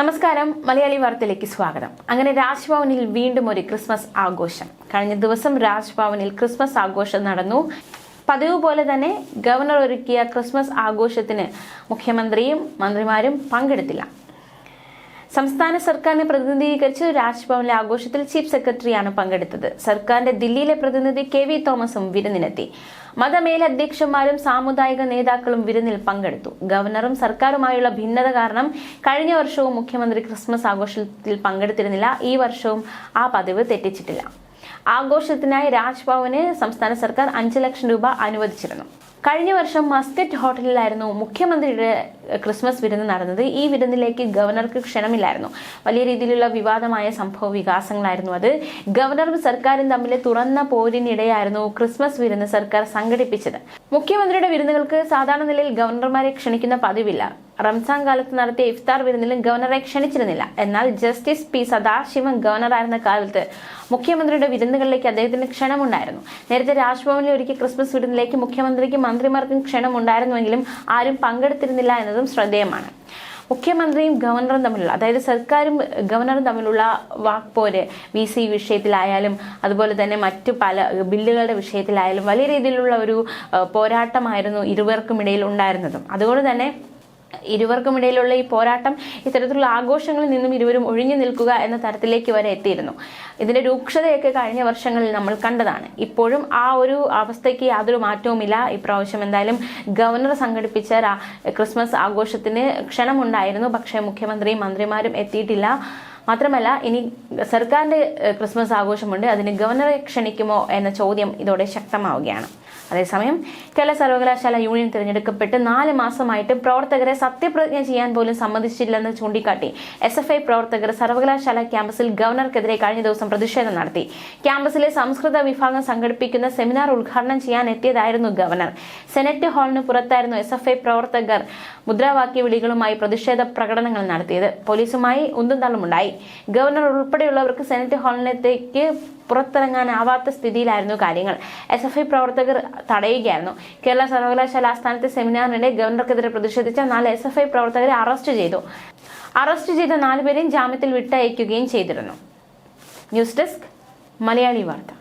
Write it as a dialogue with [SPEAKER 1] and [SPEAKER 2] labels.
[SPEAKER 1] നമസ്കാരം. മലയാളി വാർത്തയിലേക്ക് സ്വാഗതം. അങ്ങനെ രാജ്ഭവനിൽ വീണ്ടും ഒരു ക്രിസ്മസ് ആഘോഷം. കഴിഞ്ഞ ദിവസം രാജ്ഭവനിൽ ക്രിസ്മസ് ആഘോഷം നടന്നു. പതിവ് പോലെ തന്നെ ഗവർണർ ഒരുക്കിയ ക്രിസ്മസ് ആഘോഷത്തിന് മുഖ്യമന്ത്രിയും മന്ത്രിമാരും പങ്കെടുത്തില്ല. സംസ്ഥാന സർക്കാരിനെ പ്രതിനിധീകരിച്ച് രാജ്ഭവനിലെ ആഘോഷത്തിൽ ചീഫ് സെക്രട്ടറിയാണ് പങ്കെടുത്തത്. സർക്കാരിന്റെ ദില്ലിയിലെ പ്രതിനിധി കെ വി തോമസും വിരുന്നിനെത്തി. മതമേലധ്യക്ഷന്മാരും സാമുദായിക നേതാക്കളും വിരുന്നിൽ പങ്കെടുത്തു. ഗവർണറും സർക്കാരുമായുള്ള ഭിന്നത കാരണം കഴിഞ്ഞ വർഷവും മുഖ്യമന്ത്രി ക്രിസ്മസ് ആഘോഷത്തിൽ പങ്കെടുത്തിരുന്നില്ല. ഈ വർഷവും ആ പതിവ് തെറ്റിച്ചിട്ടില്ല. ആഘോഷത്തിനായി രാജ്ഭവന് സംസ്ഥാന സർക്കാർ അഞ്ച് ലക്ഷം രൂപ അനുവദിച്ചിരുന്നു. കഴിഞ്ഞ വർഷം മസ്കറ്റ് ഹോട്ടലിലായിരുന്നു മുഖ്യമന്ത്രിയുടെ ക്രിസ്മസ് വിരുന്ന് നടന്നത്. ഈ വിരുന്നിലേക്ക് ഗവർണർക്ക് ക്ഷണമില്ലായിരുന്നു. വലിയ രീതിയിലുള്ള വിവാദമായ സംഭവ വികാസങ്ങളായിരുന്നു അത്. ഗവർണറും സർക്കാരും തമ്മിലെ തുറന്ന പോരിനിടെയായിരുന്നു ക്രിസ്മസ് വിരുന്ന് സർക്കാർ സംഘടിപ്പിച്ചത്. മുഖ്യമന്ത്രിയുടെ വിരുന്നുകൾക്ക് സാധാരണ നിലയിൽ ഗവർണർമാരെ ക്ഷണിക്കുന്ന പതിവില്ല. റംസാൻ കാലത്ത് നടത്തിയ ഇഫ്താർ വിരുന്നിലും ഗവർണറെ ക്ഷണിച്ചിരുന്നില്ല. എന്നാൽ ജസ്റ്റിസ് പി സദാശിവൻ ഗവർണറായിരുന്ന കാലത്ത് മുഖ്യമന്ത്രിയുടെ വിരുന്നുകളിലേക്ക് അദ്ദേഹത്തിന് ക്ഷണമുണ്ടായിരുന്നു. നേരത്തെ രാജ്ഭവനിൽ ഒരുക്കിയ ക്രിസ്മസ് വിരുന്നിലേക്ക് മുഖ്യമന്ത്രിക്കും മന്ത്രിമാർക്കും ക്ഷണമുണ്ടായിരുന്നുവെങ്കിലും ആരും പങ്കെടുത്തിരുന്നില്ല എന്നതും ശ്രദ്ധേയമാണ്. മുഖ്യമന്ത്രിയും ഗവർണറും തമ്മിലുള്ള അതായത് സർക്കാരും ഗവർണറും തമ്മിലുള്ള വാക്പോര് വി സി വിഷയത്തിലായാലും അതുപോലെ തന്നെ മറ്റു പല ബില്ലുകളുടെ വിഷയത്തിലായാലും വലിയ രീതിയിലുള്ള ഒരു പോരാട്ടമായിരുന്നു ഇരുവർക്കും ഇടയിൽ ഉണ്ടായിരുന്നതും. അതുകൊണ്ട് തന്നെ ഇരുവർക്കും ഇടയിലുള്ള ഈ പോരാട്ടം ഇത്തരത്തിലുള്ള ആഘോഷങ്ങളിൽ നിന്നും ഇരുവരും ഒഴിഞ്ഞു നിൽക്കുക എന്ന തരത്തിലേക്ക് വരെ എത്തിയിരുന്നു. ഇതിന്റെ രൂക്ഷതയൊക്കെ കഴിഞ്ഞ വർഷങ്ങളിൽ നമ്മൾ കണ്ടതാണ്. ഇപ്പോഴും ആ ഒരു അവസ്ഥയ്ക്ക് യാതൊരു മാറ്റവുമില്ല. ഇപ്രാവശ്യം എന്തായാലും ഗവർണർ സംഘടിപ്പിച്ച ക്രിസ്മസ് ആഘോഷത്തിന് ക്ഷണമുണ്ടായിരുന്നു. പക്ഷേ മുഖ്യമന്ത്രിയും മന്ത്രിമാരും എത്തിയിട്ടില്ല. മാത്രമല്ല ഇനി സർക്കാരിന്റെ ക്രിസ്മസ് ആഘോഷമുണ്ട്. അതിന് ഗവർണറെ ക്ഷണിക്കുമോ എന്ന ചോദ്യം ഇതോടെ ശക്തമാവുകയാണ്. അതേസമയം കേരള സർവകലാശാല യൂണിയൻ തിരഞ്ഞെടുക്കപ്പെട്ട് നാല് മാസമായിട്ട് പ്രവർത്തകരെ സത്യപ്രതിജ്ഞ ചെയ്യാൻ പോലും സമ്മതിച്ചില്ലെന്ന് ചൂണ്ടിക്കാട്ടി. എസ് എഫ് ഐ പ്രവർത്തകർ സർവകലാശാല ക്യാമ്പസിൽ ഗവർണർക്കെതിരെ കഴിഞ്ഞ ദിവസം പ്രതിഷേധം നടത്തി. ക്യാമ്പസിലെ സംസ്കൃത വിഭാഗം സംഘടിപ്പിക്കുന്ന സെമിനാർ ഉദ്ഘാടനം ചെയ്യാൻ എത്തിയതായിരുന്നു ഗവർണർ. സെനറ്റ് ഹാളിന് പുറത്തായിരുന്നു എസ് എഫ് ഐ പ്രവർത്തകർ മുദ്രാവാക്യ വിളികളുമായി പ്രതിഷേധ പ്രകടനങ്ങൾ നടത്തിയത്. പോലീസുമായി ഉന്തും തള്ളുമുണ്ടായി. ഗവർണർ ഉൾപ്പെടെയുള്ളവർക്ക് സെനറ്റ് ഹാളിനത്തേക്ക് പുറത്തിറങ്ങാനാവാത്ത സ്ഥിതിയിലായിരുന്നു കാര്യങ്ങൾ. എസ് എഫ് ഐ പ്രവർത്തകർ തടയുകയായിരുന്നു. കേരള സർവകലാശാല ആസ്ഥാനത്തെ സെമിനാറിനിടെ ഗവർണർക്കെതിരെ പ്രതിഷേധിച്ച നാല് എസ് എഫ് ഐ പ്രവർത്തകരെ അറസ്റ്റ് ചെയ്തു. അറസ്റ്റ് ചെയ്ത നാലുപേരെയും ജാമ്യത്തിൽ വിട്ടയക്കുകയും ചെയ്തിരുന്നു. ന്യൂസ് ഡെസ്ക് മലയാളി വാർത്ത.